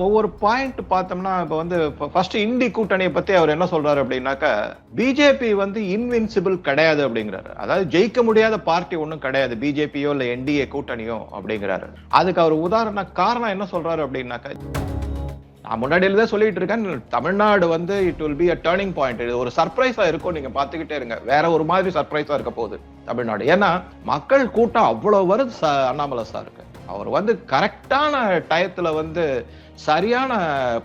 ஒவ்வொரு பாயிண்ட் பார்த்தோம்னா இப்போ வந்து ஃபர்ஸ்ட் இந்தி கூட்டணியை பத்தி அவர் என்ன சொல்றாரு அப்படின்னாக்கா பிஜேபி வந்து இன்வின்சிபிள் கிடையாது அப்படிங்கிறாரு. அதாவது ஜெயிக்க முடியாத பார்ட்டி ஒன்றும் கிடையாது பிஜேபியோ இல்லை என்டிஏ கூட்டணியோ அப்படிங்கிறாரு. அதுக்கு அவர் உதாரண காரணம் என்ன சொல்றாரு அப்படின்னாக்கா நான் முன்னாடியில தான் சொல்லிட்டு இருக்கேன் தமிழ்நாடு வந்து it will be a turning point இது ஒரு சர்ப்ரைஸா இருக்கும் நீங்க பாத்துக்கிட்டே இருங்க. வேற ஒரு மாதிரி சர்ப்ரைஸா இருக்க போகுது தமிழ்நாடு. ஏன்னா மக்கள் கூட்டம் அவ்வளவு வருது ச- அண்ணாமலை சாருக்கு. அவர் வந்து கரெக்டான டயத்துல வந்து சரியான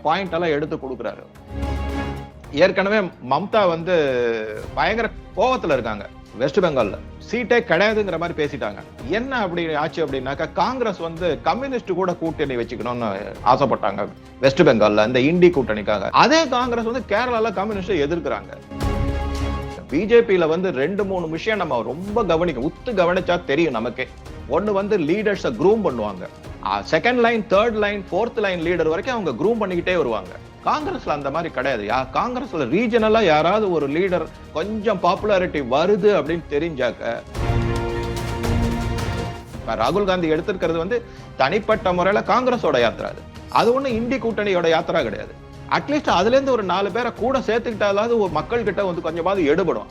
பாயிண்ட் எல்லாம் எடுத்து கொடுக்குறாரு. ஏற்கனவே மம்தா வந்து பயங்கர கோவத்துல இருக்காங்க வெஸ்ட் பெங்கால்ல சீட்டே கிடையாதுங்கிற மாதிரி பேசிட்டாங்க. என்ன அப்படி ஆச்சு அப்படின்னாக்கா காங்கிரஸ் வந்து கம்யூனிஸ்ட் கூட கூட்டணி வச்சுக்கணும்னு ஆசைப்பட்டாங்க வெஸ்ட் பெங்கால்ல இந்த இண்டி கூட்டணிக்காக. அதே காங்கிரஸ் வந்து கேரளால கம்யூனிஸ்ட் எதிர்க்கிறாங்க. பிஜேபியில வந்து ரெண்டு மூணு விஷயம் நம்ம ரொம்ப கவனிக்க உத்து கவனிச்சா தெரியும் நமக்கே. ஒண்ணு வந்து லீடர்ஸை க்ரூம் பண்ணுவாங்க. Second line third line fourth line leader வரைக்கும் அவங்க க்ரூம் பண்ணிக்கிட்டே வருவாங்க. காங்கிரஸ்ல அந்த மாதிரி கிடையாது. யா காங்கிரஸ்ல ரீஜனலா யாராவது ஒரு லீடர் கொஞ்சம் பாப்புலாரிட்டி வருது அப்படின்னு தெரிஞ்சாக்க ராகுல் காந்தி எடுத்திருக்கிறது வந்து தனிப்பட்ட முறையில காங்கிரஸோட யாத்திரா அது. அது ஒண்ணு இந்தி கூட்டணியோட யாத்திரா கிடையாது. அட்லீஸ்ட் அதுல இருந்து ஒரு நாலு பேரை கூட சேர்த்துக்கிட்டாலாவது ஒரு மக்கள் கிட்ட வந்து கொஞ்சமாவது எடுபடும்.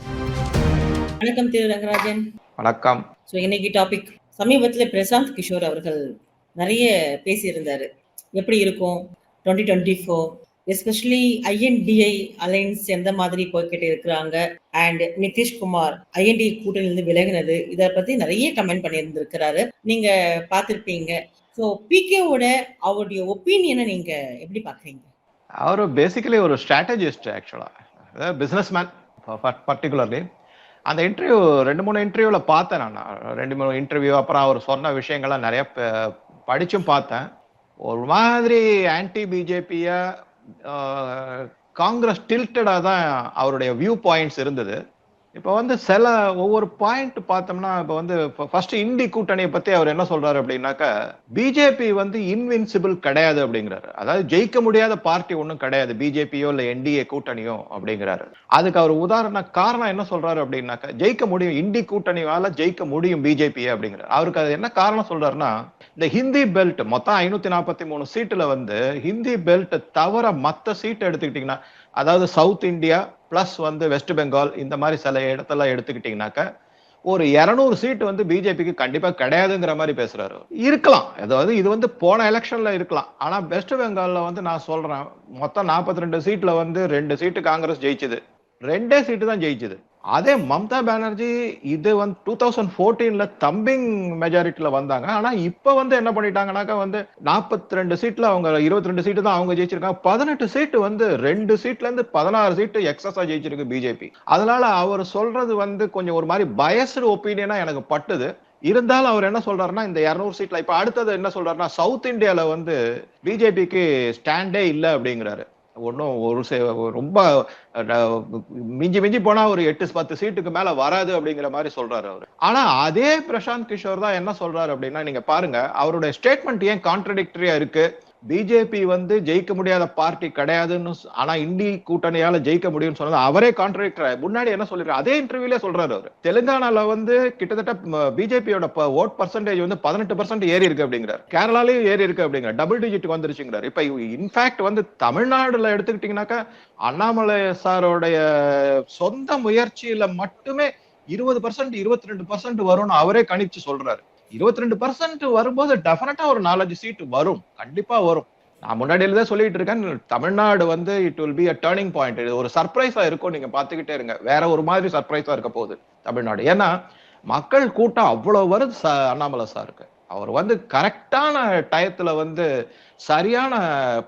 வணக்கம் திரு ரங்கராஜன். வணக்கம். இன்னைக்கு டாபிக் சமீபத்தில் பிரசாந்த் கிஷோர் அவர்கள் நிறைய பேசியிருந்தார். எப்படி இருக்கும்? Twenty twenty four especially INDI alliance எந்த மாதிரி போய்கிட்டு இருக்கிறாங்க? அண்ட் நிதிஷ்குமார் ஐஎன்டி கூட்டணியிலிருந்து விலகினது இதை பத்தி நிறைய கமெண்ட் பண்ணியிருந்திருக்கிறாரு. நீங்க பார்த்துருப்பீங்க. ஸோ பிகேவோட அவருடைய ஒப்பீனியனை நீங்க எப்படி பாக்குறீங்க அவர் பேசிக்கலி ஒரு ஸ்ட்ராட்டஜிஸ்ட் ஆக்சுவலா அதாவது பிஸ்னஸ் மேன் பர்டிகுலர்லி அந்த இன்டர்வியூ ரெண்டு மூணு இன்டர்வியூவில் பார்த்தேன் நான். ரெண்டு மூணு இன்டர்வியூ அப்புறம் அவர் சொன்ன விஷயங்கள்லாம் நிறைய படிச்சும் பார்த்தேன். ஒரு மாதிரி ஆன்டி பிஜேபிய காங்கிரஸ் டில்டடா தான் அவருடைய வியூ பாயிண்ட்ஸ் இருந்தது. இப்போ வந்து சில ஒவ்வொரு பாயிண்ட் பார்த்தோம்னா இப்போ வந்து ஃபர்ஸ்ட் இந்தி கூட்டணியை பத்தி அவர் என்ன சொல்றாரு அப்படின்னாக்கா பிஜேபி வந்து இன்வின்சிபிள் கிடையாது அப்படிங்கிறாரு. அதாவது ஜெயிக்க முடியாத பார்ட்டி ஒன்றும் கிடையாது. பிஜேபியோ இல்ல என்டிஏ கூட்டணியோ அப்படிங்கிறாரு. அதுக்கு அவர் உதாரண காரணம் என்ன சொல்றாரு அப்படின்னாக்கா ஜெயிக்க முடியும். இந்தி கூட்டணியால ஜெயிக்க முடியும் பிஜேபி அப்படிங்கிறார். அவருக்கு அது என்ன காரணம் சொல்றாருன்னா இந்த ஹிந்தி பெல்ட் மொத்தம் ஐநூத்தி நாற்பத்தி மூணு சீட்டுல வந்து ஹிந்தி பெல்ட் தவிர மத்த சீட் எடுத்துக்கிட்டீங்கன்னா அதாவது சவுத் இந்தியா பிளஸ் வந்து வெஸ்ட் பெங்கால் இந்த மாதிரி சில இடத்தெல்லாம் எடுத்துக்கிட்டீங்கன்னாக்க ஒரு இரநூறு சீட்டு வந்து பிஜேபிக்கு கண்டிப்பாக கிடையாதுங்கிற மாதிரி பேசுறாரு. இருக்கலாம். அதாவது இது வந்து போன எலெக்ஷன்ல இருக்கலாம். ஆனால் வெஸ்ட் பெங்காலில் வந்து நான் சொல்றேன் மொத்தம் 42 ரெண்டு சீட்டில் வந்து ரெண்டு சீட்டு காங்கிரஸ் ஜெயிச்சது. ரெண்டே சீட்டு தான் ஜெயிச்சது. அதே மம்தா பானர்ஜி இது வந்து டூ தௌசண்ட் ஃபோர்டீன்ல தம்பிங் மெஜாரிட்டில வந்தாங்க. ஆனா இப்ப வந்து என்ன பண்ணிட்டாங்கன்னாக்கா வந்து 42 ரெண்டு சீட்ல அவங்க 22 ரெண்டு சீட்டு தான் அவங்க ஜெயிச்சிருக்காங்க. பதினெட்டு சீட்டு வந்து ரெண்டு சீட்ல இருந்து பதினாறு சீட்டு எக்ஸஸா ஜெயிச்சிருக்கு பிஜேபி அதனால அவர் சொல்றது வந்து கொஞ்சம் ஒரு மாதிரி பயஸ்டு ஒப்பீனியனா எனக்கு பட்டுது. இருந்தாலும் அவர் என்ன சொல்றாருன்னா இந்த 200 சீட்ல இப்ப அடுத்தது என்ன சொல்றாருன்னா சவுத் இந்தியால வந்து பிஜேபிக்கு ஸ்டாண்டே இல்லை அப்படிங்கிறாரு. ஒன்றும் ஒரு சே- ரொம்ப மிஞ்சி மிஞ்சி போனா ஒரு எட்டு பத்து சீட்டுக்கு மேல வராது அப்படிங்கிற மாதிரி சொல்றாரு அவர். ஆனா அதே பிரசாந்த் கிஷோர் தான் என்ன சொல்றாரு அப்படின்னா நீங்க பாருங்க அவருடைய ஸ்டேட்மெண்ட் ஏன் கான்ட்ரடிக்டரியா இருக்கு? பிஜேபி வந்து ஜெயிக்க முடியாத பார்ட்டி கிடையாதுன்னு ஆனா இந்தி கூட்டணியால ஜெயிக்க முடியும்னு சொன்னது அவரே கான்ட்ராக்டர் முன்னாடி என்ன சொல்லிருக்காரு? அதே இன்டர்வியூல சொல்றாரு அவர். தெலுங்கானால வந்து கிட்டத்தட்ட பிஜேபியோட ஓட் பர்சன்டேஜ் வந்து பதினெட்டு பர்சன்ட் ஏறி இருக்கு அப்படிங்கிறார். கேரளாலையும் ஏறி இருக்கு அப்படிங்கிற டபுள் டிஜிட் வந்துருச்சுங்கிறார். இப்ப இன்ஃபேக்ட் வந்து தமிழ்நாடுல எடுத்துக்கிட்டீங்கன்னாக்கா அண்ணாமலை சாரோடைய சொந்த முயற்சியில மட்டுமே இருபது பர்சன்ட் இருபத்தி ரெண்டு பர்சன்ட் வரும்னு அவரே கணிச்சு சொல்றாரு. இருபத்தி ரெண்டு பர்சன்ட் வரும்போது டெஃபினட்டா ஒரு நாலஞ்சு சீட் வரும். கண்டிப்பா வரும். நான் முன்னாடியில தான் சொல்லிட்டு இருக்கேன். தமிழ்நாடு வந்து it will be a turning point இது ஒரு சர்ப்ரைஸா இருக்கும். நீங்க பாத்துக்கிட்டே இருங்க. வேற ஒரு மாதிரி சர்ப்ரைஸா இருக்க போகுது தமிழ்நாடு. ஏன்னா மக்கள் கூட்டம் அவ்வளவு வருது ச- அண்ணாமலை சாருக்கு. அவர் வந்து கரெக்டான டயத்துல வந்து சரியான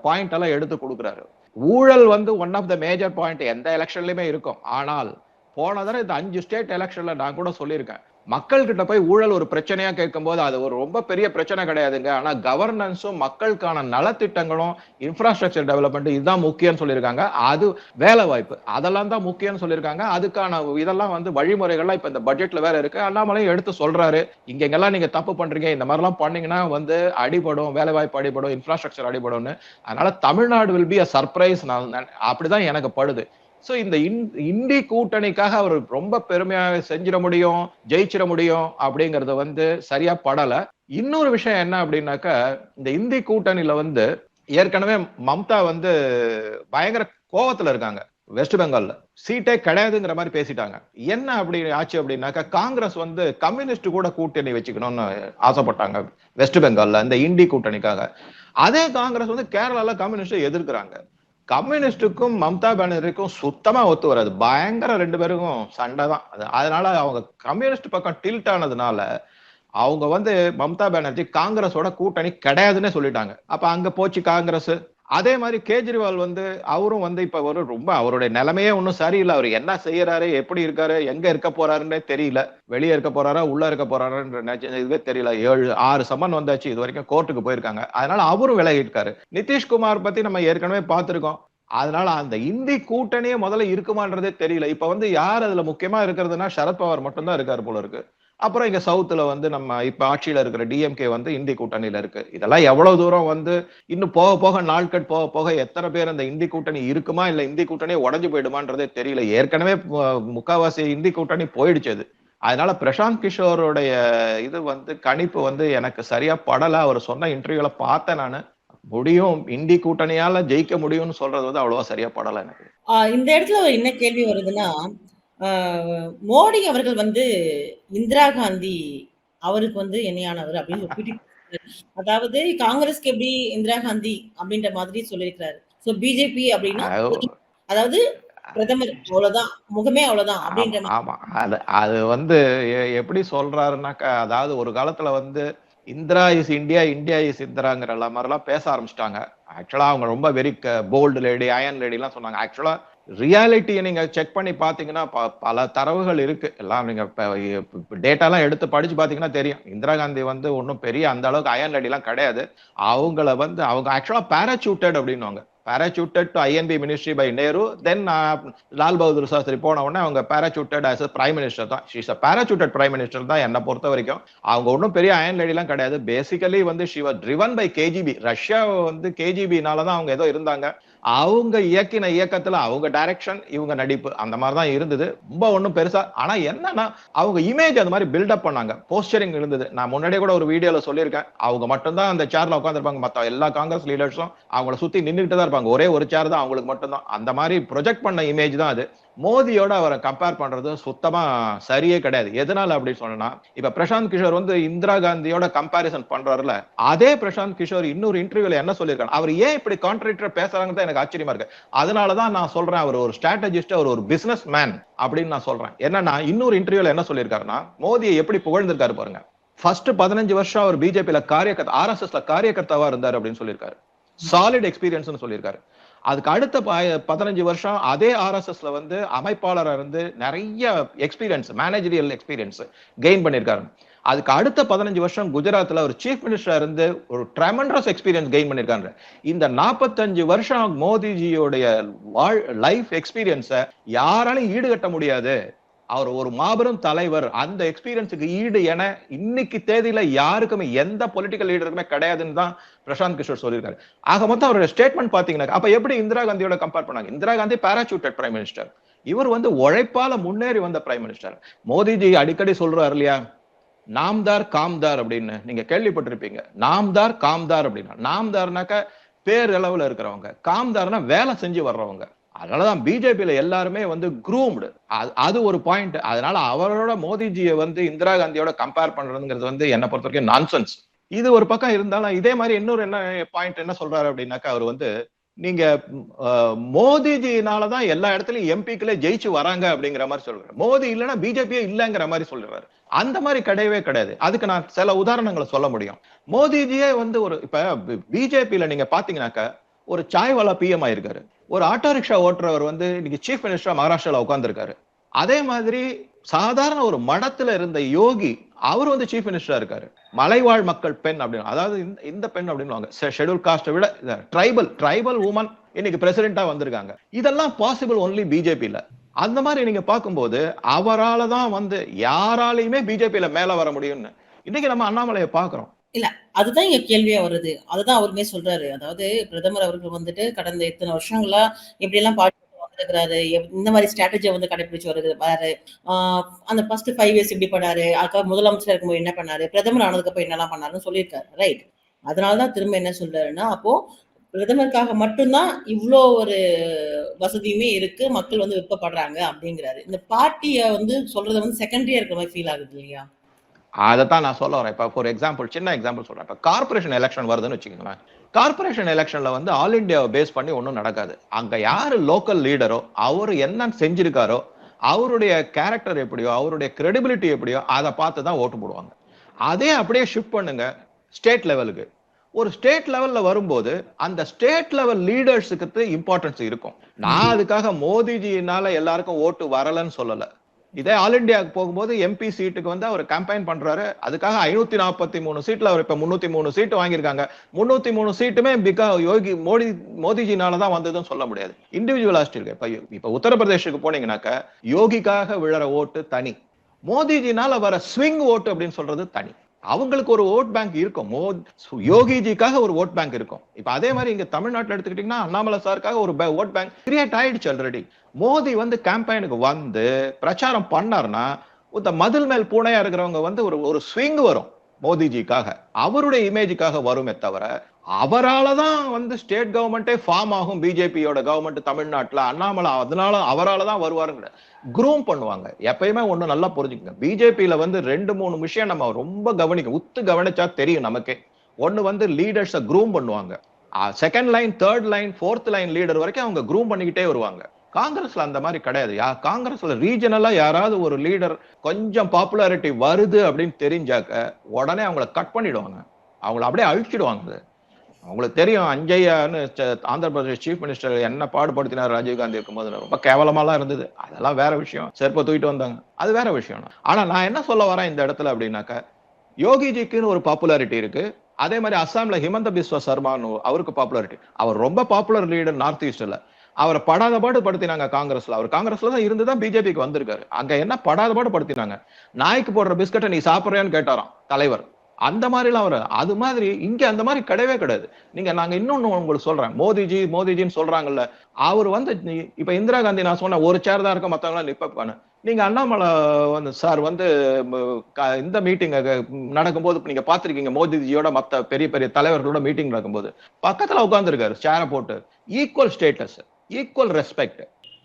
பாயிண்ட் எல்லாம் எடுத்து கொடுக்குறாரு. ஊழல் வந்து one of the major point எந்த எலெக்ஷன்லயுமே இருக்கும். ஆனால் போன தடவை இந்த அஞ்சு ஸ்டேட் எலெக்ஷன்ல நான் கூட சொல்லியிருக்கேன். மக்கள் கிட்ட போய் ஊழல் ஒரு பிரச்சனையா கேட்கும்போது அது ஒரு ரொம்ப பெரிய பிரச்சனை கிடையாதுங்க. ஆனா கவர்னன்ஸும் மக்களுக்கான நலத்திட்டங்களும் இன்ஃப்ராஸ்ட்ரக்சர் டெவலப்மெண்ட் இதுதான் முக்கியம்னு சொல்லியிருக்காங்க. அது வேலை வாய்ப்பு. அதெல்லாம் தான் முக்கியம்னு சொல்லியிருக்காங்க. அதுக்கான இதெல்லாம் வந்து வழிமுறைகள்லாம் இப்ப இந்த பட்ஜெட்ல வேற இருக்கு. அண்ணாமலையும் எடுத்து சொல்றாரு. இங்க எங்கெல்லாம் நீங்க தப்பு பண்றீங்க. இந்த மாதிரிலாம் பண்ணீங்கன்னா வந்து அடிபடும் வேலை வாய்ப்பு அடிபடும் இன்ஃப்ராஸ்ட்ரக்சர் அடிபடும்னு. அதனால Tamil Nadu will be a surprise நான் அப்படிதான் எனக்கு படுது. சோ இந்த இந்- இந்தி கூட்டணிக்காக அவர் ரொம்ப பெருமையாக செஞ்சிட முடியும் ஜெயிச்சிட முடியும் அப்படிங்கறது வந்து சரியா படல. இன்னொரு விஷயம் என்ன அப்படின்னாக்கா இந்த இந்தி கூட்டணியில வந்து ஏற்கனவே மம்தா வந்து பயங்கர கோவத்துல இருக்காங்க வெஸ்ட் பெங்கால்ல சீட்டே கிடையாதுங்கிற மாதிரி பேசிட்டாங்க. என்ன அப்படி ஆச்சு அப்படின்னாக்கா காங்கிரஸ் வந்து கம்யூனிஸ்ட் கூட கூட்டணி வச்சுக்கணும்னு ஆசைப்பட்டாங்க வெஸ்ட் பெங்கால்ல இந்த இண்டி கூட்டணிக்காக. அதே காங்கிரஸ் வந்து கேரளால கம்யூனிஸ்ட் எதிர்க்கிறாங்க. கம்யூனிஸ்டுக்கும் மம்தா பானர்ஜிக்கும் சுத்தமா ஒத்து வராது. பயங்கர ரெண்டு பேருக்கும் சண்டை தான். அது அதனால அவங்க கம்யூனிஸ்ட் பக்கம் டில்ட் ஆனதுனால அவங்க வந்து மம்தா பானர்ஜி காங்கிரஸோட கூட்டணி கிடையாதுன்னே சொல்லிட்டாங்க. அப்ப அங்க போச்சு காங்கிரஸ். அதே மாதிரி கேஜ்ரிவால் வந்து அவரும் வந்து இப்ப ஒரு ரொம்ப அவருடைய நிலைமையே ஒன்றும் சரியில்லை. அவர் என்ன செய்யறாரு எப்படி இருக்காரு எங்க இருக்க போறாருன்னே தெரியல. வெளியே இருக்க போறாரா உள்ள இருக்க போறாருன்ற இதுவே தெரியல. ஏழு ஆறு சம்மன் வந்தாச்சு இது வரைக்கும் கோர்ட்டுக்கு போயிருக்காங்க. அதனால அவரும் விலகி இருக்காரு நிதிஷ்குமார் பத்தி நம்ம ஏற்கனவே பார்த்திருக்கோம். அதனால அந்த இந்தி கூட்டணியே முதல்ல இருக்குமான்றதே தெரியல. இப்ப வந்து யார் அதுல முக்கியமா இருக்கிறதுனா சரத்பவார் மட்டும்தான் இருக்காரு போல இருக்கு. அப்புறம் இங்க சவுத்துல வந்து நம்ம இப்ப ஆட்சியில இருக்கிற டிஎம்கே வந்து இந்தி கூட்டணியில இருக்கு. இதெல்லாம் எவ்வளவு தூரம் வந்து இன்னும் போக போக நாட்கள் போக போக எத்தனை பேர் அந்த இந்தி கூட்டணி இருக்குமா இல்ல இந்தி கூட்டணி உடஞ்சு போயிடுமான்றதே தெரியல. ஏற்கனவே முக்காவாசி இந்தி கூட்டணி போயிடுச்சு அதனால பிரசாந்த் கிஷோருடைய இது வந்து கணிப்பு வந்து எனக்கு சரியா படல. அவர் சொன்ன இன்டர்வியூல பார்த்தேன் நானு. முடியும். இந்தி கூட்டணியால ஜெயிக்க முடியும்னு சொல்றது வந்து அவ்வளவா சரியா படல எனக்கு. இந்த இடத்துல ஒரு என்ன கேள்வி வருதுன்னா மோடி அவர்கள் வந்து இந்திரா காந்தி அவருக்கு வந்து இணையானவர் அப்படின்னு ஒப்பிட்டு அதாவது காங்கிரஸ்க்கு எப்படி இந்திரா காந்தி அப்படின்ற மாதிரி சொல்லியிருக்கிறாரு. சோ பிஜேபி அப்படின்னா அது- அதாவது பிரதமர் அவ்வளவுதான். முகமே அவ்வளவுதான் அப்படின்ற ஆமா, அது அது வந்து எப்படி சொல்றாருன்னாக்கா அதாவது ஒரு காலத்துல வந்து Indira is India India is இந்திராங்கிற மாதிரிலாம் பேச ஆரம்பிச்சிட்டாங்க. ஆக்சுவலா அவங்க ரொம்ப very bold lady iron lady எல்லாம் சொன்னாங்க. ஆக்சுவலா ரியாலிட்டியை நீங்கள் செக் பண்ணி பார்த்தீங்கன்னா ப- பல தரவுகள் இருக்கு. எல்லாம் நீங்கள் டேட்டாலாம் எடுத்து படிச்சு பார்த்தீங்கன்னா தெரியும். இந்திரா காந்தி வந்து ஒன்றும் பெரிய அந்த அளவுக்கு அயன் அடிலாம் கிடையாது. அவங்கள வந்து அவங்க ஆக்சுவலாக பேராசூட்டட் அப்படின்னுவாங்க. Parachuted to INB ministry by Nehru then Lal Bahadur Shastri போன உடனே அவங்க parachuted as a prime minister தான். She's a parachuted prime minister தான் என்னை பொறுத்த வரைக்கும். அவங்க ஒன்றும் பெரிய அயன் லேடிலாம் கிடையாது. பேசிக்கலி வந்து she was driven by KGB Russia வந்து கேஜிபினால தான் அவங்க ஏதோ இருந்தாங்க. அவங்க இயக்கின இயக்கத்துல அவங்க டைரக்ஷன் இவங்க நடிப்பு அந்த மாதிரி தான் இருந்தது. ரொம்ப ஒன்றும் பெருசா ஆனா என்னன்னா அவங்க இமேஜ் அந்த மாதிரி பில்டப் பண்ணாங்க. போஸ்டரிங் இருந்தது. நான் முன்னாடியே கூட ஒரு வீடியோல சொல்லியிருக்கேன். அவங்க மட்டும்தான் அந்த சேர்ல உட்காந்துருப்பாங்க மத்த எல்லா காங்கிரஸ் லீடர்ஸும் அவங்கள சுத்தி நின்றுட்டு தான் இருப்பாங்க. ஒரே ஒரு சேர் தான் அவங்களுக்கு மட்டும்தான். அந்த மாதிரி ப்ரொஜெக்ட் பண்ண இமேஜ் தான் அது. மோதியோட அவரை கம்பேர் பண்றது சுத்தமா சரியே கிடையாது. எதனால அப்படி சொன்னா இப்ப பிரசாந்த் கிஷோர் வந்து இந்திரா காந்தியோட கம்பாரிசன் பண்றாருல அதே பிரசாந்த் கிஷோர் இன்னொரு இன்டர்வியூல என்ன சொல்லியிருக்காரு? அவர் ஏன் இப்படி கான்ட்ராக்டர் பேசுறாங்கன்னு தான் எனக்கு ஆச்சரியமா இருக்கு. அதனாலதான் நான் சொல்றேன் அவர் ஒரு ஸ்ட்ராட்டஜிஸ்ட் அவர் ஒரு பிசினஸ் மேன் அப்படின்னு நான் சொல்றேன். என்னன்னா இன்னொரு இன்டர்வியூல என்ன சொல்லியிருக்காருன்னா மோதியை எப்படி புகழ்ந்திருக்காரு பாருங்க. ஃபர்ஸ்ட் பதினஞ்சு வருஷம் அவர் பிஜேபியில காரியகர்த்தா ஆர்எஸ்எஸ்ல காரியகர்த்தாவா இருந்தார் அப்படின்னு சொல்லியிருக்காரு. சாலிட் எக்ஸ்பீரியன்ஸ்னு சொல்லியிருக்காரு. அதுக்கு அடுத்த ப- பதினஞ்சு வருஷம் அதே ஆர்எஸ்எஸ்ல வந்து அமைப்பாளராக இருந்து நிறைய எக்ஸ்பீரியன்ஸ் மேனேஜரியல் எக்ஸ்பீரியன்ஸ் கெயின் பண்ணியிருக்காரு அதுக்கு அடுத்த பதினஞ்சு வருஷம் குஜராத்தில் ஒரு சீஃப் மினிஸ்டராக இருந்து ஒரு ட்ரெமண்டஸ் எக்ஸ்பீரியன்ஸ் கெயின் பண்ணியிருக்காங்க இந்த நாற்பத்தஞ்சு வருஷம் மோதிஜியோடைய வாழ் லைஃப் எக்ஸ்பீரியன்ஸை யாராலையும் ஈடுகட்ட முடியாது. அவர் ஒரு மாபெரும் தலைவர். அந்த எக்ஸ்பீரியன்ஸுக்கு ஈடு என இன்னைக்கு தேதியில யாருக்குமே எந்த பொலிட்டிக்கல் லீடருக்குமே கிடையாதுன்னு தான் பிரசாந்த் கிஷோர் சொல்லியிருக்காரு. ஆக மொத்தம் அவரோட ஸ்டேட்மெண்ட் பாத்தீங்கன்னா அப்ப எப்படி இந்திரா காந்தியோட கம்பேர் பண்ணாங்க? Indira Gandhi parachuted prime minister இவர் வந்து உழைப்பால முன்னேறி வந்த பிரைம் மினிஸ்டர் மோடிஜி அடிக்கடி சொல்றாரு இல்லையா? நாம்தார் காம்தார் அப்படின்னு. நீங்க கேள்விப்பட்டிருப்பீங்க. நாம்தார் காம்தார் அப்படின்னா நாம்தார்னாக்க பேரளவுல இருக்கிறவங்க. காம்தார்னா வேலை செஞ்சு வர்றவங்க. அதனாலதான் பிஜேபியில எல்லாருமே வந்து குரூம்டு அது ஒரு பாயிண்ட் அதனால அவரோட மோடிஜியை வந்து இந்திரா காந்தியோட கம்பேர் பண்றதுங்கிறது வந்து என்ன பொறுத்த வரைக்கும் நான்சென்ஸ் இது ஒரு பக்கம் இருந்தாலும் இதே மாதிரி இன்னொரு என்ன பாயிண்ட் என்ன சொல்றாரு அப்படின்னாக்கா அவர் வந்து நீங்க மோதிஜினாலதான் எல்லா இடத்துலயும் எம்பிக்களே ஜெயிச்சு வராங்க அப்படிங்கிற மாதிரி சொல்றாரு. மோடி இல்லைன்னா பிஜேபியே இல்லைங்கிற மாதிரி சொல்றாரு. அந்த மாதிரி கிடையவே கிடையாது. அதுக்கு நான் சில உதாரணங்களை சொல்ல முடியும். மோதிஜியே வந்து ஒரு இப்ப பிஜேபியில நீங்க பாத்தீங்கன்னாக்கா ஒரு சாய்வாலா பிஎம் ஆயிருக்காரு. ஒரு ஆட்டோ ரிக்ஷா ஓட்டுறவர் வந்து இன்னைக்கு சீஃப் மினிஸ்டரா மகாராஷ்டிரால உட்காந்துருக்காரு அதே மாதிரி சாதாரண ஒரு மடத்துல இருந்த யோகி அவர் வந்து சீஃப் மினிஸ்டரா இருக்காரு. மலைவாழ் மக்கள் பெண் அப்படின்னு அதாவது இந்த- இந்த பெண் அப்படின்னு ஷெட்யூல் காஸ்ட்டை விட ட்ரைபல் ட்ரைபல் உமன் இன்னைக்கு பிரசிடென்டா வந்திருக்காங்க. இதெல்லாம் பாசிபிள் ஒன்லி பிஜேபியில அந்த மாதிரி நீங்க பார்க்கும்போது அவரால் தான் வந்து யாராலையுமே பிஜேபியில மேல வர முடியும்னு. இன்னைக்கு நம்ம அண்ணாமலையை பாக்குறோம் அதுதான் இங்க கேள்வியா வருது. அதுதான் அவருமே சொல்றாரு. அதாவது பிரதமர் அவர்கள் வந்துட்டு கடந்த இத்தனை வருஷங்களா எப்படி எல்லாம் பாட்டு வந்திருக்கிறாரு? எப்- இந்த மாதிரி ஸ்ட்ராட்டஜியை வந்து கடைபிடிச்சு வருகிறாரு ஆஹ் அந்த ஃபர்ஸ்ட் ஃபைவ் இயர்ஸ் இப்படி பண்ணாரு? அக்கா முதலமைச்சர் இருக்கும்போது என்ன பண்ணாரு? பிரதமர் ஆனதுக்கு அப்புறம் என்னெல்லாம் பண்ணாருன்னு சொல்லியிருக்காரு ரைட் அதனாலதான் திரும்ப என்ன சொல்றாருன்னா அப்போ பிரதமருக்காக மட்டும்தான் இவ்வளோ ஒரு வசதியுமே இருக்கு. மக்கள் வந்து விருப்பப்படுறாங்க அப்படிங்கிறாரு. இந்த பார்ட்டியை வந்து சொல்றது வந்து செகண்டரியா இருக்கிற மாதிரி ஃபீல் ஆகுது இல்லையா? அதை தான் நான் சொல்ல வரேன். இப்போ ஃபார் எக்ஸாம்பிள் சின்ன எக்ஸாம்பிள் சொல்கிறேன் இப்போ கார்பரேஷன் எலெக்ஷன் வருதுன்னு வச்சுக்கோங்களேன். கார்பரேஷன் எலெக்ஷனில் வந்து ஆல் இந்தியாவை பேஸ் பண்ணி ஒன்றும் நடக்காது. அங்கே யார் லோக்கல் லீடரோ அவர் என்ன செஞ்சிருக்காரோ அவருடைய கேரக்டர் எப்படியோ அவருடைய கிரெடிபிலிட்டி எப்படியோ அதை பார்த்து தான் ஓட்டு போடுவாங்க. அதே அப்படியே ஷிஃப்ட் பண்ணுங்க ஸ்டேட் லெவலுக்கு ஒரு ஸ்டேட் லெவல்ல வரும்போது அந்த ஸ்டேட் லெவல் லீடர்ஸுக்கு இம்பார்ட்டன்ஸ் இருக்கும். நான் அதுக்காக மோடிஜினால எல்லாருக்கும் ஓட்டு வரலன்னு சொல்லலை. இதே ஆல் இந்தியாவுக்கு போகும்போது எம்பி சீட்டுக்கு வந்து அவர் கேம்பெயின் பண்றாரு. அதுக்காக ஐநூத்தி நாற்பத்தி மூணு சீட்ல அவர் இப்ப முன்னூத்தி மூணு சீட்டு வாங்கியிருக்காங்க. முன்னூத்தி மூணு சீட்டுமே பிகா யோகி மோடி மோடிஜினாலதான் வந்ததுன்னு சொல்ல முடியாது. இண்டிவிஜுவலாஸ்ட் இருக்கு இப்ப இப்ப உத்தரப்பிரதேஷுக்கு போனீங்கன்னாக்க யோகிக்காக விழற ஓட்டு தனி. மோடிஜினால வர ஸ்விங் ஓட்டு அப்படின்னு சொல்றது தனி. அவங்களுக்கு ஒரு ஓட் பேங்க் இருக்கும். மோ யோகிஜிக்காக ஒரு ஓட் பேங்க் இருக்கும். இப்ப அதே மாதிரி இங்க தமிழ்நாட்டில் எடுத்துக்கிட்டீங்கன்னா அண்ணாமலை சாருக்காக ஒரு ஓட் பேங்க் கிரியேட் ஆயிடுச்சு ஆல்ரெடி மோடி வந்து கேம்பெயினுக்கு வந்து பிரச்சாரம் பண்ணார்னா இந்த மதில் மேல் பூனையா இருக்கிறவங்க வந்து ஒரு ஒரு ஸ்விங் வரும். மோதிஜிக்காக அவருடைய இமேஜுக்காக வருமே தவிர அவரால் தான் வந்து ஸ்டேட் கவர்மெண்ட்டே ஃபார்ம் ஆகும் பிஜேபியோட கவர்மெண்ட் தமிழ்நாட்டில் அண்ணாமலை அதனால அவரால் தான் வருவாருங்கிற குரூம் பண்ணுவாங்க. எப்பயுமே ஒன்று நல்லா புரிஞ்சுக்கங்க. பிஜேபியில் வந்து ரெண்டு மூணு விஷயம் நம்ம ரொம்ப கவனிக்க உத்து கவனிச்சா தெரியும் நமக்கே. ஒன்று வந்து லீடர்ஸை குரூம் பண்ணுவாங்க. Second line third line fourth line leader வரைக்கும் அவங்க குரூம் பண்ணிக்கிட்டே வருவாங்க. காங்கிரஸ்ல அந்த மாதிரி கிடையாது. யா காங்கிரஸ்ல ரீஜனலா யாராவது ஒரு லீடர் கொஞ்சம் பாப்புலாரிட்டி வருது அப்படின்னு தெரிஞ்சாக்க உடனே அவங்கள கட் பண்ணிடுவாங்க. அவங்கள அப்படியே அழிச்சிடுவாங்க அவங்களுக்கு தெரியும் அஞ்சையான்னு ஆந்திர பிரதேஷ் சீஃப் மினிஸ்டர் என்ன பாடுபடுத்தினார் ராஜீவ்காந்தி இருக்கும்போது ரொம்ப கேவலமாலாம் இருந்தது. அதெல்லாம் வேற விஷயம். செருப்ப தூக்கிட்டு வந்தாங்க. அது வேற விஷயம். ஆனா நான் என்ன சொல்ல வரேன் இந்த இடத்துல அப்படின்னாக்க யோகிஜிக்குன்னு ஒரு பாப்புலாரிட்டி இருக்கு. அதே மாதிரி அஸ்ஸாம்ல ஹிமந்த பிஸ்வா சர்மான்னு அவருக்கு பாப்புலாரிட்டி. அவர் ரொம்ப பாப்புலர் லீடர் நார்த் ஈஸ்ட்ல. அவரை படாத பாடு படுத்தினாங்க காங்கிரஸ்ல. அவர் காங்கிரஸ்ல தான் இருந்து தான் பிஜேபிக்கு வந்திருக்காரு. அங்க என்ன படாத பாடு படுத்தினாங்க? நாய்க்கு போடுற பிஸ்கட்டை நீ சாப்பிட்றியான்னு கேட்டாராம் தலைவர். அந்த மாதிரிலாம் அவர். அது மாதிரி இங்க அந்த மாதிரி கிடையவே கிடையாது. நீங்க நாங்க இன்னொன்னு உங்களுக்கு சொல்றேன். மோதிஜி மோதிஜின்னு சொல்றாங்கல்ல. அவர் வந்து இப்ப இந்திரா காந்தி நான் சொன்ன ஒரு சேர் தான் இருக்க மத்தவங்களாம் நிப்பப்பானு நீங்க அண்ணாமலை வந்து சார் வந்து இந்த மீட்டிங் நடக்கும்போது நீங்க பாத்திருக்கீங்க மோதிஜியோட மத்த பெரிய பெரிய தலைவர்களோட மீட்டிங் நடக்கும்போது. பக்கத்துல உட்காந்துருக்காரு சேரை போட்டு. ஈக்குவல் ஸ்டேட்டஸ் ஈக்குவல் ரெஸ்பெக்ட்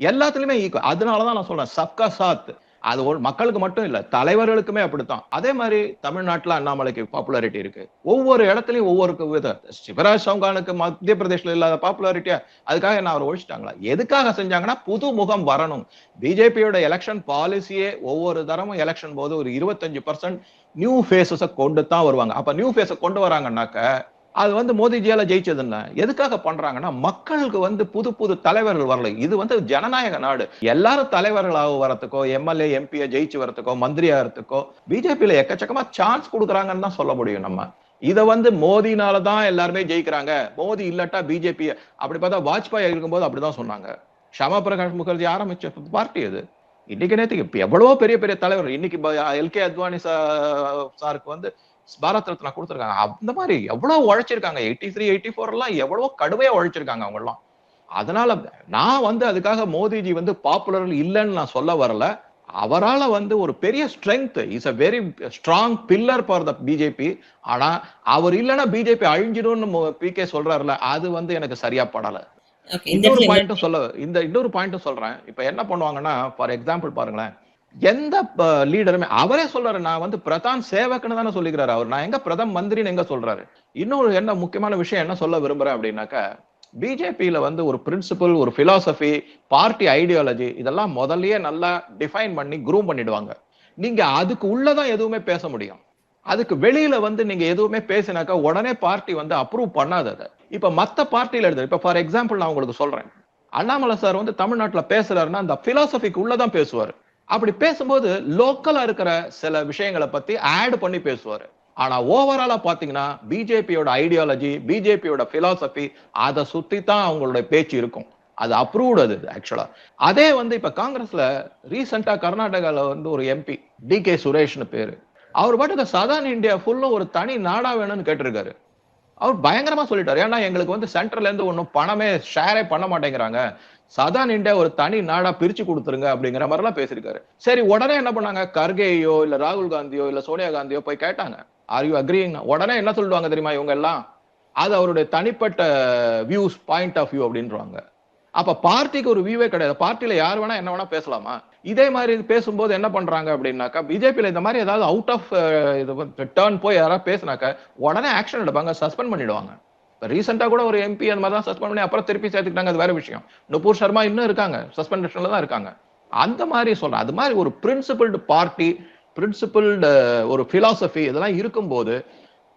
எல்லாத்துலயுமே ஈக்குவல் அதனாலதான் நான் சொல்றேன் சப்கா சாத். அது ஒரு மக்களுக்கு மட்டும் இல்ல தலைவர்களுக்குமே அப்படித்தான். அதே மாதிரி தமிழ்நாட்டுல அண்ணாமலைக்கு பாப்புலாரிட்டி இருக்கு. ஒவ்வொரு இடத்துலயும் ஒவ்வொரு வித சிவராஜ் சௌகானுக்கு மத்திய பிரதேஷ்ல இல்லாத பாப்புலாரிட்டியா அதுக்காக என்ன அவர் ஒழிச்சிட்டாங்களா? எதுக்காக செஞ்சாங்கன்னா புது முகம் வரணும். பிஜேபியோட எலெக்ஷன் பாலிசியே ஒவ்வொரு தரமும் எலெக்ஷன் போது ஒரு இருபத்தஞ்சு பர்சன்ட் நியூ ஃபேஸஸை கொண்டு தான் வருவாங்க. அப்ப நியூ ஃபேஸை கொண்டு வராங்கன்னாக்க அது வந்து மோடிஜியால ஜெயிச்சதுன்னு எதுக்காக பண்றாங்கன்னா மக்களுக்கு வந்து புது புது தலைவர்கள் வரல. இது வந்து ஜனநாயக நாடு. எல்லாரும் தலைவர்களாக வரத்துக்கோ எம்எல்ஏ எம்பியை ஜெயிச்சு வரத்துக்கோ மந்திரியாகிறதுக்கோ பிஜேபியில எக்கச்சக்கமா சான்ஸ் கொடுக்குறாங்கன்னு தான் சொல்ல முடியும் நம்ம. இதை வந்து மோதினால தான் எல்லாருமே ஜெயிக்கிறாங்க. மோதி இல்லாட்டா பிஜேபி அப்படி பார்த்தா வாஜ்பாய் இருக்கும்போது அப்படிதான் சொன்னாங்க. ஷமா பிரகாஷ் முகர்ஜி ஆரம்பிச்ச பார்ட்டி அது. இன்னைக்கு நேற்றுக்கு எவ்வளவோ பெரிய பெரிய தலைவர் இன்னைக்கு எல்கே அத்வானி சாருக்கு வந்து பாரத் ரத்னா கொடுத்துருக்காங்க அந்த மாதிரி எவ்வளவு உழைச்சிருக்காங்க. எயிட்டி த்ரீ எயிட்டி ஃபோர் எல்லாம் எவ்வளவோ கடுமையா உழைச்சிருக்காங்க அவங்க எல்லாம் அதனால நான் வந்து அதுக்காக மோடிஜி வந்து பாப்புலர் இல்லைன்னு நான் சொல்ல வரல. அவரால் வந்து ஒரு பெரிய strength is a very strong pillar for the BJP ஆனா அவர் இல்லைன்னா பிஜேபி அழிஞ்சிடும்னு பி கே சொல்றாருல அது வந்து எனக்கு சரியா படல. இன்னொரு பாயிண்ட்டும் சொல்ல இந்த இன்னொரு பாயிண்ட்டும் சொல்றேன். இப்ப என்ன பண்ணுவாங்கன்னா ஃபார் எக்ஸாம்பிள் பாருங்களேன். எந்த லீடருமே அவரே சொல்றாரு நான் வந்து பிரதான் சேவக்னு தானே சொல்லிக்கிறாரு அவர். நான் எங்க பிரதம் மந்திரின்னு எங்க சொல்றாரு? இன்னொரு என்ன முக்கியமான விஷயம் என்ன சொல்ல விரும்புறேன் அப்படின்னாக்கா பிஜேபியில வந்து ஒரு பிரின்சிபல் ஒரு பிலாசபி பார்ட்டி ஐடியாலஜி இதெல்லாம் முதல்லயே நல்லா டிஃபைன் பண்ணி குரூம் பண்ணிடுவாங்க. நீங்க அதுக்கு உள்ளதான் எதுவுமே பேச முடியும். அதுக்கு வெளியில வந்து நீங்க எதுவுமே பேசினாக்கா உடனே பார்ட்டி வந்து அப்ரூவ் பண்ணாது அதை. இப்ப மத்த பார்ட்டியில எடுத்து இப்ப ஃபார் எக்ஸாம்பிள் நான் உங்களுக்கு சொல்றேன். அண்ணாமலை சார் வந்து தமிழ்நாட்டுல பேசுறாருன்னா அந்த பிலாசபிக்கு உள்ளதான் பேசுவாரு. அப்படி பேசும்போது லோக்கலா இருக்கிற சில விஷயங்களை பத்தி ஆட் பண்ணி பேசுவாரு. ஆனா ஓவராலா பாத்தீங்கன்னா பிஜேபியோட ஐடியாலஜி பிஜேபியோட பிலாசபி அதை சுத்தி தான் அவங்களுடைய பேச்சு இருக்கும். அது அப்ரூவ்டு அது ஆக்சுவலா அதே வந்து இப்ப காங்கிரஸ்ல ரீசெண்டா கர்நாடகால வந்து ஒரு எம்பி டி கே சுரேஷ்னு பேரு. அவர் பாட்டுக்கு சதர்ன் இந்தியா ஃபுல்லும் ஒரு தனி நாடா வேணும்னு கேட்டிருக்காரு. அவர் பயங்கரமா சொல்லிட்டார். ஏன்னா எங்களுக்கு வந்து சென்ட்ரல்ல இருந்து ஒன்றும் பணமே ஷேரே பண்ண மாட்டேங்கிறாங்க. சதான் இண்டியா ஒரு தனி நாடா பிரிச்சு கொடுத்துருங்க அப்படிங்கிற மாதிரிலாம் பேசியிருக்காரு. சரி உடனே என்ன பண்ணாங்க? கர்கேயோ இல்ல ராகுல் காந்தியோ இல்ல சோனியா காந்தியோ போய் கேட்டாங்க. ஆர் யூ அக்ரிங் உடனே என்ன சொல்லுவாங்க தெரியுமா இவங்க எல்லாம்? அது அவருடைய தனிப்பட்ட வியூஸ் பாயிண்ட் ஆஃப் வியூ அப்படின்றாங்க. அப்ப பார்ட்டிக்கு ஒரு வியூவே கிடையாது. பார்ட்டியில யார் வேணா என்ன வேணா பேசலாமா? இதே மாதிரி பேசும்போது என்ன பண்றாங்க அப்படின்னாக்கா பிஜேபியில இந்த மாதிரி ஏதாவது அவுட் ஆஃப் இது டேர்ன் போய் யாராவது பேசினாக்கா உடனே ஆக்ஷன் எடுப்பாங்க சஸ்பெண்ட் பண்ணிடுவாங்க. இப்போ ரீசெண்டாக கூட ஒரு எம்பி அந்த மாதிரி தான் சஸ்பெண்ட் பண்ணி அப்புறம் திருப்பி சேர்த்துக்கிட்டாங்க அது வேற விஷயம். நுபூர் சர்மா இன்னும் இருக்காங்க சஸ்பெண்டேஷன்ல தான் இருக்காங்க. அந்த மாதிரி சொல்றேன் அது மாதிரி ஒரு பிரின்சிபிள்டு பார்ட்டி பிரின்சிபிள்டு ஒரு பிலாசபி இதெல்லாம் இருக்கும்போது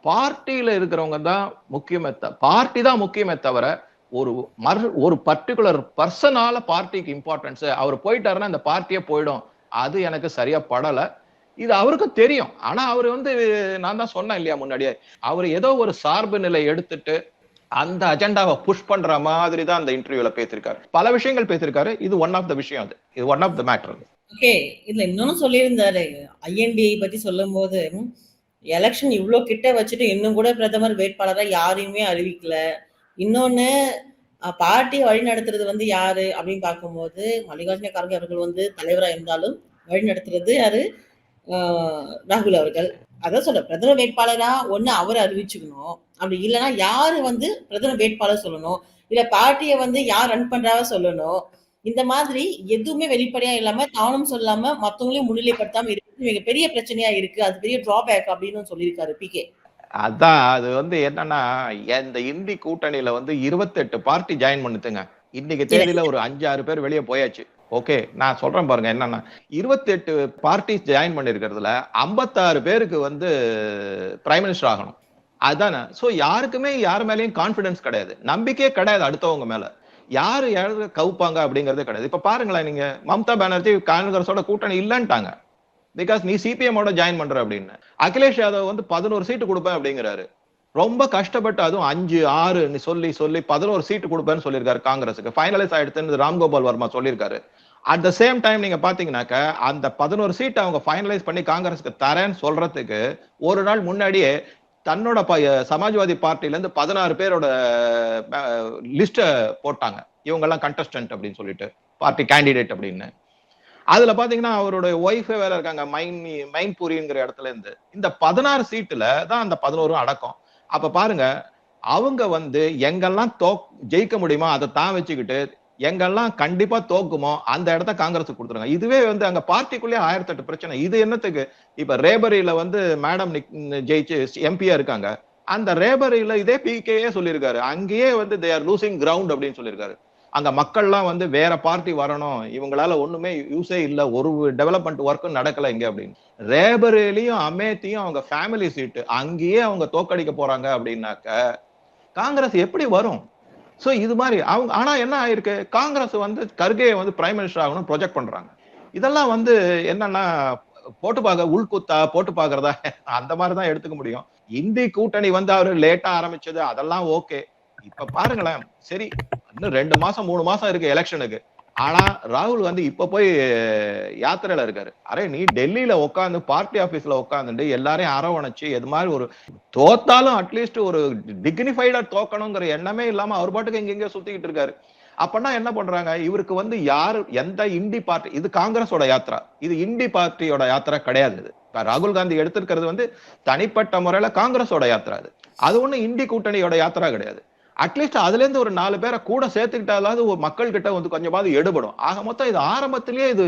பார்ட்டியில இருக்கிறவங்க தான் முக்கியமே பார்ட்டி தான் முக்கியமே தவிர ஒரு மர் ஒரு பர்டிகுலர் பர்சனால பார்ட்டிக்கு இம்பார்ட்டன்ஸ் அவர் போயிட்டாருன்னா அந்த பார்ட்டியே போயிடும். அது எனக்கு சரியா படல. இது அவருக்கு தெரியும். ஆனா அவர் வந்து நான் தான் சொன்னேன் இல்லையா முன்னாடியே அவர் ஏதோ ஒரு சார்பு நிலை எடுத்துட்டு அந்த அஜெண்டாவை புஷ் பண்ற மாதிரி தான் அந்த இன்டர்வியூல பேசியிருக்காரு. பல விஷயங்கள் பேசியிருக்காரு. இது ஒன் ஆஃப் த விஷயம் அது. இது one of the matter okay இதுல இன்னொன்னு சொல்லியிருந்தாரு. ஐஎன்டிஐ பத்தி சொல்லும் போது எலெக்ஷன் இவ்வளோ கிட்ட வச்சுட்டு இன்னும் கூட பிரதமர் வேட்பாளரா யாரையுமே அறிவிக்கல. இன்னொன்று பார்ட்டியை வழி நடத்துறது வந்து யாரு? அப்படின்னு பார்க்கும்போது மல்லிகார்ஜுன கார்கே அவர்கள் வந்து தலைவராக இருந்தாலும் வழி நடத்துறது யாரு? ராகுல் அவர்கள். அதான் சொல்ல பிரதம வேட்பாளரா ஒன்று அவரை அறிவிச்சுக்கணும். அப்படி இல்லைன்னா யாரு வந்து பிரதம வேட்பாளர் சொல்லணும்? இல்லை பார்ட்டியை வந்து யார் ரன் பண்றாவ சொல்லணும்? இந்த மாதிரி எதுவுமே வெளிப்படையா இல்லாம தானும் சொல்லாம மற்றவங்களையும் முன்னிலைப்படுத்தாம இருக்கு மிகப்பெரிய பிரச்சனையா இருக்கு. அது பெரிய டிராபேக் அப்படின்னு சொல்லியிருக்காரு பி கே அதான் அது வந்து என்னன்னா இந்த இந்தி கூட்டணியில வந்து இருபத்தெட்டு பார்ட்டி ஜாயின் பண்ணுதுங்க. இன்னைக்கு தேதியில ஒரு அஞ்சு ஆறு பேர் வெளியே போயாச்சு. ஓகே நான் சொல்றேன் பாருங்க என்னன்னா இருபத்தெட்டு பார்ட்டிஸ் ஜாயின் பண்ணிருக்கிறதுல ஐம்பத்தாறு பேருக்கு வந்து பிரைம் மினிஸ்டர் ஆகணும். அதுதானே சோ யாருக்குமே யார் மேலயும் கான்பிடன்ஸ் கிடையாது. நம்பிக்கையே கிடையாது அடுத்தவங்க மேல. யாரு யாரு கவுப்பாங்க அப்படிங்கறதே கிடையாது. இப்ப பாருங்களேன் நீங்க மம்தா பானர்ஜி காங்கிரஸோட கூட்டணி இல்லன்ட்டாங்க. பிகாஸ் நீ சிபிஎம்மோட ஜாயின் பண்ற அப்படின்னு. அகிலேஷ் யாதவ் வந்து பதினோரு சீட்டு கொடுப்பேன் அப்படிங்கிறாரு. ரொம்ப கஷ்டப்பட்டு அதுவும் அஞ்சு ஆறு சொல்லி சொல்லி பதினோரு சீட்டு கொடுப்பேன்னு சொல்லியிருக்காரு காங்கிரஸுக்கு. ஃபைனலைஸ் ஆயிடுச்சுன்னு ராம்கோபால் வர்மா சொல்லியிருக்காரு. அட் த சேம் டைம் நீங்க பாத்தீங்கன்னாக்க அந்த பதினோரு சீட் அவங்க ஃபைனலைஸ் பண்ணி காங்கிரஸுக்கு தரேன்னு சொல்றதுக்கு ஒரு நாள் முன்னாடியே தன்னோட ப சமாஜ்வாதி பார்ட்டில இருந்து பதினாறு பேரோட லிஸ்ட போட்டாங்க. இவங்க எல்லாம் கண்டஸ்டன்ட் அப்படின்னு சொல்லிட்டு பார்ட்டி கேண்டிடேட் அப்படின்னு. அதுல பாத்தீங்கன்னா அவருடைய ஒய்ஃபே வேற இருக்காங்க மைன் மைன்பூரிங்கிற இடத்துல இருந்து. இந்த பதினாறு சீட்டுல தான் அந்த பதினோரும் அடக்கம். அப்ப பாருங்க அவங்க வந்து எங்கெல்லாம் தோ ஜெயிக்க முடியுமோ அதை தான் வச்சுக்கிட்டு எங்கெல்லாம் கண்டிப்பா தோக்குமோ அந்த இடத்த காங்கிரஸ் கொடுத்துருங்க. இதுவே வந்து அங்க பார்ட்டிக்குள்ளேயே ஆயிரத்தி எட்டு பிரச்சனை. இது என்னத்துக்கு? இப்ப ரேபரியில வந்து மேடம் ஜெயிச்சு எம்பியா இருக்காங்க. அந்த ரேபரியில இதே பிகேயே சொல்லியிருக்காரு. அங்கேயே வந்து தே ஆர் லூசிங் கிரவுண்ட் அப்படின்னு சொல்லியிருக்காரு. அங்க மக்கள்லாம் வந்து வேற பார்ட்டி வரணும். இவங்களால ஒண்ணுமே யூஸே இல்ல. ஒரு டெவலப்மெண்ட் ஒர்க்கும் நடக்கல இங்க அப்படின்னு. ரேபரேலியும் அமேத்தியும் அவங்க ஃபேமிலி சீட்டு அங்கேயே அவங்க தோக்கடிக்க போறாங்க அப்படின்னாக்க காங்கிரஸ் எப்படி வரும்? சோ இது மாதிரி அவங்க ஆனா என்ன ஆயிருக்கு? காங்கிரஸ் வந்து கர்கேயை வந்து பிரைம் மினிஸ்டர் ஆகணும் ப்ரொஜெக்ட் பண்றாங்க. இதெல்லாம் வந்து என்னன்னா போட்டு பார்க்க உள்குத்தா போட்டு பாக்குறதா அந்த மாதிரிதான் எடுத்துக்க முடியும். இந்தி கூட்டணி வந்து அவரு லேட்டா ஆரம்பிச்சது அதெல்லாம் ஓகே இப்ப பாருங்களேன். சரி இன்னும் ரெண்டு மாசம் மூணு மாசம் இருக்கு எலெக்ஷனுக்கு. ஆனா ராகுல் வந்து இப்ப போய் யாத்திரையில இருக்காரு. அரே நீ டெல்லியில உட்காந்து பார்ட்டி ஆபீஸ்ல உட்காந்துட்டு எல்லாரையும் அரவணைச்சு எது மாதிரி ஒரு தோத்தாலும் அட்லீஸ்ட் ஒரு டிக்னிஃபைடா தோக்கணுங்கிற எண்ணமே இல்லாம அவர் பாட்டுக்கு எங்கெங்க சுத்திக்கிட்டு இருக்காரு. அப்பனா என்ன பண்றாங்க? இவருக்கு வந்து யாரு எந்த இண்டி பார்ட்டி இது காங்கிரஸோட யாத்திரா. இது இண்டி பார்ட்டியோட யாத்திரா கிடையாது இது. ராகுல் காந்தி எடுத்திருக்கிறது வந்து தனிப்பட்ட முறையில காங்கிரஸோட யாத்திரா அது. அது ஒண்ணு இண்டி கூட்டணியோட யாத்திரா கிடையாது. அட்லீஸ்ட் அதுல இருந்து ஒரு நாலு பேரை கூட சேர்த்துக்கிட்டாலாவது ஒரு மக்கள் கிட்ட வந்து கொஞ்சமாவது எடுபடும். ஆக மொத்தம் இது ஆரம்பத்திலேயே இது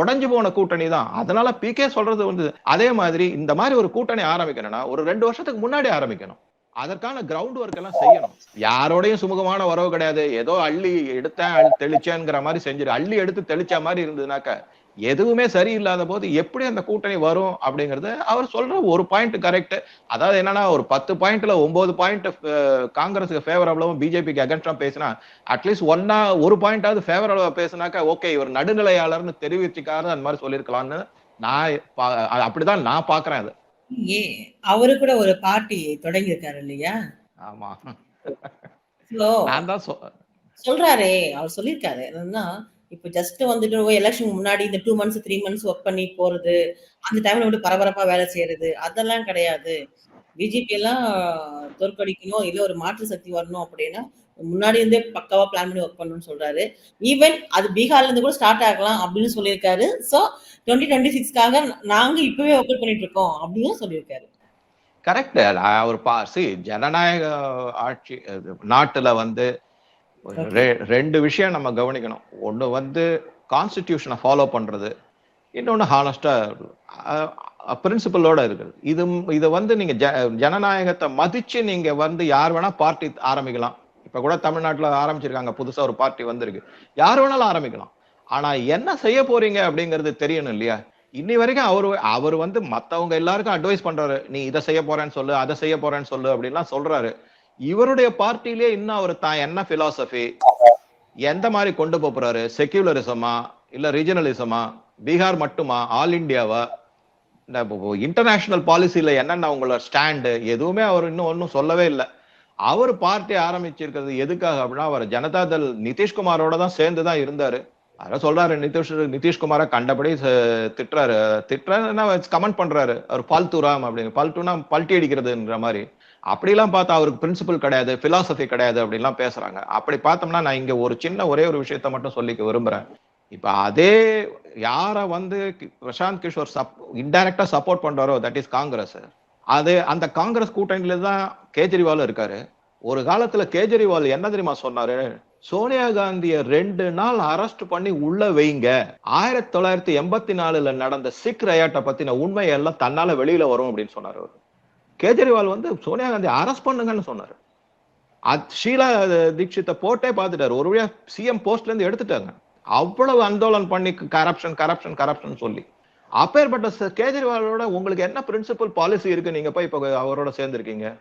உடஞ்சு போன கூட்டணி தான். அதனால பி கே சொல்றது வந்து அதே மாதிரி இந்த மாதிரி ஒரு கூட்டணி ஆரம்பிக்கணும்னா ஒரு ரெண்டு வருஷத்துக்கு முன்னாடி ஆரம்பிக்கணும். அதற்கான கிரவுண்ட் ஒர்க் எல்லாம் செய்யணும். யாரோடையும் சுமூகமான உறவு கிடையாது. ஏதோ அள்ளி எடுத்தேன் தெளிச்சேங்கிற மாதிரி செஞ்சிரு அள்ளி எடுத்து தெளிச்ச மாதிரி இருந்ததுனாக்க எதுவுமே சரியில்லாத போது எப்படி அந்த கூட்டணி வரும் அப்படிங்கறது அவர் சொல்ற ஒரு பாயிண்ட் கரெக்ட் அதாவது என்னன்னா ஒரு பத்து பாயிண்ட்ல ஒன்பது பாயிண்ட் காங்கிரஸுக்கு ஃபேவரபிளாவும் பிஜேபிக்கு அகன்ஸ்டா பேசினா அட்லீஸ்ட் ஒன்னா ஒரு பாயிண்டாவது ஃபேவரபிளா பேசினாக்கா ஓகே இவர் நடுநிலையாளர்னு தெரிவிச்சுக்காரு அந்த மாதிரி சொல்லியிருக்கலாம்னு நான் அப்படிதான் நான் பாக்குறேன் அது. அவரு கூட ஒரு பார்ட்டி தொடங்கி இருக்காரு இல்லையா? ஆமா. நான் தான் சொல்றாரே அவர் சொல்லியிருக்காரு. என்னன்னா இப்போ ஜஸ்ட் வந்துட்டு எலெக்ஷன் முன்னாடி இந்த two months three months work பண்ணி போறது அந்த டைம்ல வந்து பரபரப்பா வேலை செய்யறது அதெல்லாம் கிடையாது. பிஜேபி எல்லாம் தோற்கடிக்கணும் இல்லை ஒரு மாற்று சக்தி வரணும் அப்படின்னா முன்னாடி இருந்தே பக்காவா பிளான் பண்ணி ஒர்க் பண்ணணும்னு சொல்றாரு. ஈவன் அது பீகார்ல இருந்து கூட ஸ்டார்ட் ஆகலாம் அப்படின்னு சொல்லியிருக்காரு. சோ டுவெண்ட்டி டுவெண்ட்டி சிக்ஸ்க்காக நாங்க இப்பவே ஒர்க் பண்ணிட்டு இருக்கோம் அப்படின்னு சொல்லியிருக்காரு. கரெக்ட் அவர் பா சி ஜனநாயக ஆட்சி நாட்டுல வந்து ரெண்டு விஷயம் நம்ம கவனிக்கணும். ஒன்று வந்து கான்ஸ்டிடியூஷனை ஃபாலோ பண்றது. இன்னொன்னு ஹானஸ்டா பிரின்சிபலோட இருக்குது. இது இதை வந்து நீங்கள் ஜ ஜனநாயகத்தை மதித்து நீங்கள் வந்து யார் வேணால் பார்ட்டி ஆரம்பிக்கலாம். இப்போ கூட தமிழ்நாட்டில் ஆரம்பிச்சிருக்காங்க. புதுசாக ஒரு பார்ட்டி வந்திருக்கு. யார் வேணாலும் ஆரம்பிக்கலாம். ஆனால் என்ன செய்ய போறீங்க அப்படிங்கிறது தெரியணும் இல்லையா? இன்னி வரைக்கும் அவர் அவர் வந்து மற்றவங்க எல்லாருக்கும் அட்வைஸ் பண்ணுறாரு நீ இதை செய்ய போறேன்னு சொல்லு அதை செய்ய போறேன்னு சொல்லு அப்படின்லாம் சொல்கிறாரு இவருடைய பார்ட்டிலே இன்னும் அவர் தான் என்ன பிலாசபி எந்த மாதிரி கொண்டு போறாரு? செக்யூலரிசமா இல்ல ரீஜனலிசமா பீகார் மட்டுமா? ஆல் இந்தியாவா இன்டர்நேஷனல் பாலிசியில என்னென்ன உங்களோட ஸ்டாண்டு எதுவுமே அவர் இன்னும் ஒன்றும் சொல்லவே இல்லை. அவர் பார்ட்டி ஆரம்பிச்சிருக்கிறது எதுக்காக அப்படின்னா அவர் ஜனதா தள் நிதிஷ்குமாரோட தான் சேர்ந்து தான் இருந்தாரு. அதான் சொல்றாரு நிதிஷ் நிதிஷ்குமாரை கண்டபடி திட்டுறாரு. திட்டுறாருன்னா கமெண்ட் பண்றாரு. அவர் பால்தூராம் அப்படின்னு. பால்தூனா பல்ட்டி அடிக்கிறதுன்ற மாதிரி. அப்படிலாம் பார்த்தா அவருக்கு பிரின்சிபல் கிடையாது பிலாசபி கிடையாது அப்படிலாம் பேசுறாங்க. அப்படி பார்த்தோம்னா நான் இங்க ஒரு சின்ன ஒரே ஒரு விஷயத்த மட்டும் சொல்லிக்க விரும்புறேன். இப்ப அதே யார வந்து பிரசாந்த் கிஷோர் சப் இன்டைரக்டா சப்போர்ட் பண்றாரோ தட் இஸ் காங்கிரஸ். அது அந்த காங்கிரஸ் கூட்டணியில தான் கேஜ்ரிவால் இருக்காரு. ஒரு காலத்துல கேஜ்ரிவால் என்ன தெரியுமா சொன்னாரு? சோனியா காந்திய ரெண்டு நாள் அரெஸ்ட் பண்ணி உள்ள வைங்க. ஆயிரத்தி தொள்ளாயிரத்தி எண்பத்தி நாலுல நடந்த சிக் ரயாட்டை பத்தின உண்மையெல்லாம் தன்னால வெளியில வரும் அப்படின்னு சொன்னாரு அவர். கேஜ்ரிவால் வந்து சோனியா காந்தி அரெஸ்ட் பண்ணுங்கன்னு சொன்னார். அது ஷீலா தீட்சித்தை போட்டே பார்த்துட்டாரு. ஒரு வழியா சிஎம் போஸ்ட்ல இருந்து எடுத்துட்டாங்க. அவ்வளவு அந்தோலன் பண்ணி கரப்ஷன் கரப்ஷன் கரப்ஷன் சொல்லி. அப்பேற்பட்ட ச- கேஜ்ரிவாலோட உங்களுக்கு என்ன பிரின்சிபல் பாலிசி இருக்கு? நீங்க போய் இப்போ அவரோட சேர்ந்துருக்கீங்க.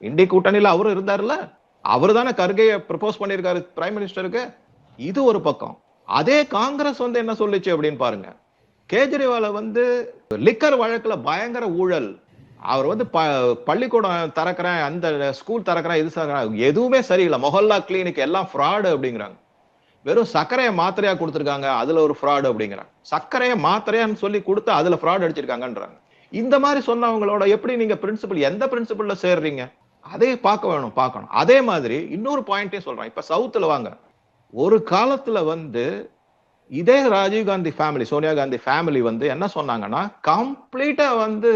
இந்திய கூட்டணியில அவரும் இருந்தாருல்ல? அவர் தானே கருகையை ப்ரப்போஸ் பண்ணியிருக்காரு பிரைம் மினிஸ்டருக்கு இது ஒரு பக்கம். அதே காங்கிரஸ் வந்து என்ன சொல்லிச்சு அப்படின்னு பாருங்க. கேஜ்ரிவால வந்து லிக்கர் வழக்குல பயங்கர ஊழல். அவர் வந்து ப பள்ளிக்கூடம் திறக்கிறேன் அந்த ஸ்கூல் திறக்கிறேன் இது திறக்கிறேன். எதுவுமே சரியில்லை. மொஹல்லா கிளினிக் எல்லாம் ஃப்ராடு அப்படிங்கிறாங்க. வெறும் சர்க்கரையை மாத்திரையா கொடுத்துருக்காங்க அதுல ஒரு ஃப்ராடு அப்படிங்கிறாங்க. சர்க்கரையை மாத்திரையான்னு சொல்லி கொடுத்து அதுல ஃப்ராடு அடிச்சிருக்காங்கன்றாங்க. இந்த மாதிரி சொன்னவங்களோட எப்படி நீங்க பிரின்சிபல் எந்த பிரின்சிபல்ல சேர்றீங்க? அதே பார்க்க வேணும் பார்க்கணும். அதே மாதிரி இன்னொரு பாயிண்டே சொல்றேன். இப்ப சவுத்துல வாங்க. ஒரு காலத்துல வந்து இதே ராஜீவ் காந்தி ஃபேமிலி சோனியா காந்தி ஃபேமிலி வந்து என்ன சொன்னாங்கன்னா கம்ப்ளீட்டா வந்து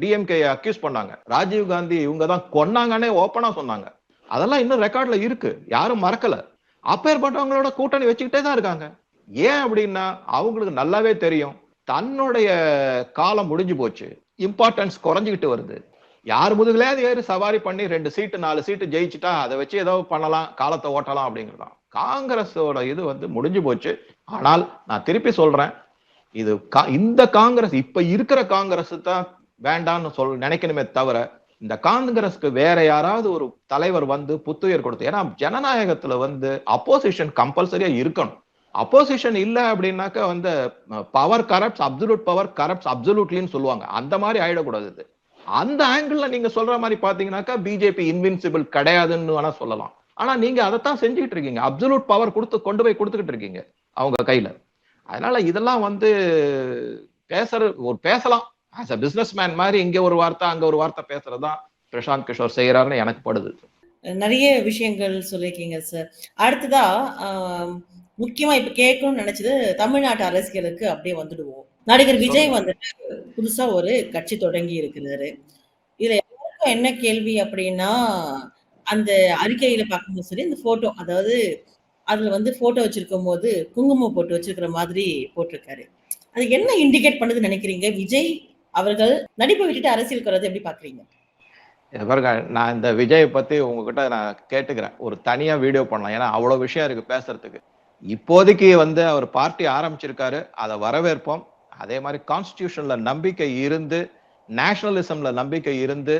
டிஎம்கே அக்யூஸ் பண்ணாங்க. ராஜீவ் காந்தி இவங்க தான் கொன்னாங்கன்னே ஓப்பனா சொன்னாங்க. அதெல்லாம் இன்னும் ரெக்கார்ட்ல இருக்கு. யாரும் மறக்கல. அப்பேற்பட்டவங்களோட கூட்டணி வச்சுக்கிட்டே தான் இருக்காங்க. ஏன் அப்படின்னா அவங்களுக்கு நல்லாவே தெரியும். தன்னுடைய காலம் முடிஞ்சு போச்சு. இம்பார்ட்டன்ஸ் குறைஞ்சுக்கிட்டு வருது. யார் முதுகுலையாவது ஏறி சவாரி பண்ணி ரெண்டு சீட்டு நாலு சீட்டு ஜெயிச்சுட்டா அதை வச்சு ஏதோ பண்ணலாம் காலத்தை ஓட்டலாம் அப்படிங்கிறதான். காங்கிரஸோட இது வந்து முடிஞ்சு போச்சு. ஆனால் நான் திருப்பி சொல்றேன் இது கா- இந்த காங்கிரஸ் இப்ப இருக்கிற காங்கிரஸ் தான் வேண்டாம்னு சொல் நினைக்கணுமே தவிர இந்த காங்கிரஸ்க்கு வேற யாராவது ஒரு தலைவர் வந்து புத்துயிர் கொடுத்து ஏன்னா ஜனநாயகத்துல வந்து அப்போசிஷன் கம்பல்சரியா இருக்கணும். அப்போசிஷன் இல்ல அப்படின்னாக்க வந்து power corrupts absolute power corrupts அப்சல்யூட்லின்னு சொல்லுவாங்க. அந்த மாதிரி ஆயிடக்கூடாது இது. அந்த ஆங்கிள் நீங்க சொல்ற மாதிரி பாத்தீங்கன்னாக்கா பிஜேபி இன்வின்சிபிள் கிடையாதுன்னு வேணா சொல்லலாம். ஆனா நீங்க அதைத்தான் செஞ்சுக்கிட்டு இருக்கீங்க. அப்சல்யூட் பவர் கொடுத்து கொண்டு போய் கொடுத்துக்கிட்டு இருக்கீங்க அவங்க கையில. அதனால இதெல்லாம் வந்து பேசுற ஒரு பேசலாம். ஆஸ் அ பிசினஸ் மேன் மாதிரி இங்க ஒரு வார்த்தை அங்க ஒரு வார்த்தை பேசுறதுதான் பிரசாந்த் கிஷோர் செய்யறாருன்னு எனக்கு படுது. நிறைய விஷயங்கள் சொல்லியிருக்கீங்க சார் அடுத்ததா முக்கியமா இப்ப கேட்கணும்னு நினைச்சது தமிழ்நாட்டு அரசியலுக்கு அப்படியே வந்துடுவோம். நடிகர் விஜய் வந்துட்டு புதுசா ஒரு கட்சி தொடங்கி இருக்கிறாரு. இதுல எல்லாருக்கும் என்ன கேள்வி அப்படின்னா அந்த அறிக்கையில பார்க்கும்போது சரி இந்த போட்டோ அதாவது அதுல வந்து போட்டோ வச்சிருக்கும் போது குங்குமம் போட்டு வச்சிருக்கிற மாதிரி போட்டிருக்காரு. அது என்ன இண்டிகேட் பண்ணுதுன்னு நினைக்கிறீங்க? விஜய் அவர்கள் நடிப்பை விட்டுட்டு அரசியல் வர்றது எப்படி பாக்குறீங்க பாருங்க நான் இந்த விஜய் பத்தி உங்ககிட்ட நான் கேட்டுக்கிறேன். ஒரு தனியா வீடியோ பண்ணலாம். ஏன்னா அவ்வளவு விஷயம் இருக்கு பேசுறதுக்கு. இப்போதைக்கு வந்து அவர் பார்ட்டி ஆரம்பிச்சிருக்காரு. அதை வரவேற்போம். அதே மாதிரி கான்ஸ்டியூஷன்ல நம்பிக்கை இருந்து நேஷனலிசம்ல நம்பிக்கை இருந்து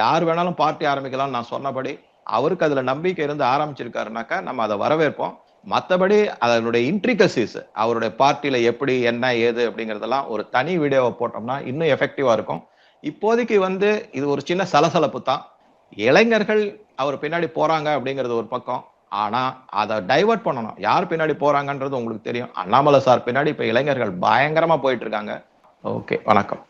யார் வேணாலும் பார்ட்டி ஆரம்பிக்கலாம் நான் சொன்னபடி அவருக்கு அதுல நம்பிக்கை இருந்து ஆரம்பிச்சிருக்காருனாக்கா நம்ம அதை வரவேற்போம். மற்றபடி அதனுடைய இன்ட்ரிகசிஸ் அவருடைய பார்ட்டியில எப்படி என்ன ஏது அப்படிங்கறதெல்லாம் ஒரு தனி வீடியோவை போட்டோம்னா இன்னும் எஃபெக்டிவா இருக்கும். இப்போதைக்கு வந்து இது ஒரு சின்ன சலசலப்பு தான். இளைஞர்கள் அவர் பின்னாடி போறாங்க அப்படிங்கிறது ஒரு பக்கம். ஆனா அதை டைவர்ட் பண்ணணும். யார் பின்னாடி போறாங்கன்றது உங்களுக்கு தெரியும். அண்ணாமலை சார் பின்னாடி இப்ப இளைஞர்கள் பயங்கரமா போயிட்டு இருக்காங்க. ஓகே வணக்கம்.